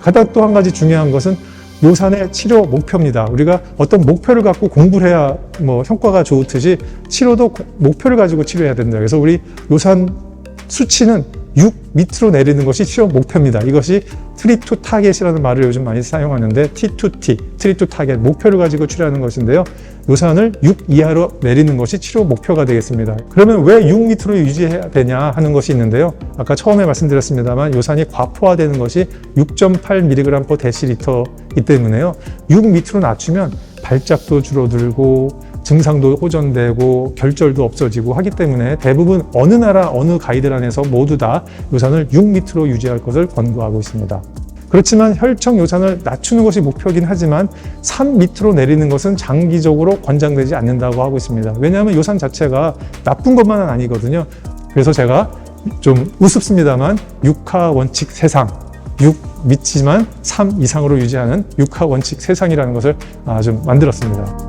가장 또 한 가지 중요한 것은 요산의 치료 목표입니다. 우리가 어떤 목표를 갖고 공부를 해야 뭐 성과가 좋듯이 치료도 고- 목표를 가지고 치료해야 된다. 그래서 우리 요산 수치는 6 밑으로 내리는 것이 치료 목표입니다. 이것이 트리 투 타겟이라는 말을 요즘 많이 사용하는데 T2T, 트리 투 타겟, 목표를 가지고 치료하는 것인데요. 요산을 6 이하로 내리는 것이 치료 목표가 되겠습니다. 그러면 왜 6 밑으로 유지해야 되냐 하는 것이 있는데요. 아까 처음에 말씀드렸습니다만 요산이 과포화되는 것이 6.8mg per 데시리터이기 때문에요. 6 밑으로 낮추면 발작도 줄어들고 증상도 호전되고 결절도 없어지고 하기 때문에 대부분 어느 나라 어느 가이드란에서 모두 다 요산을 6 밑으로 유지할 것을 권고하고 있습니다. 그렇지만 혈청 요산을 낮추는 것이 목표이긴 하지만 3 밑으로 내리는 것은 장기적으로 권장되지 않는다고 하고 있습니다. 왜냐하면 요산 자체가 나쁜 것만은 아니거든요. 그래서 제가 좀 우습습니다만 6하 원칙 세상 6 밑이지만 3 이상으로 유지하는 6하 원칙 세상이라는 것을 아, 좀 만들었습니다.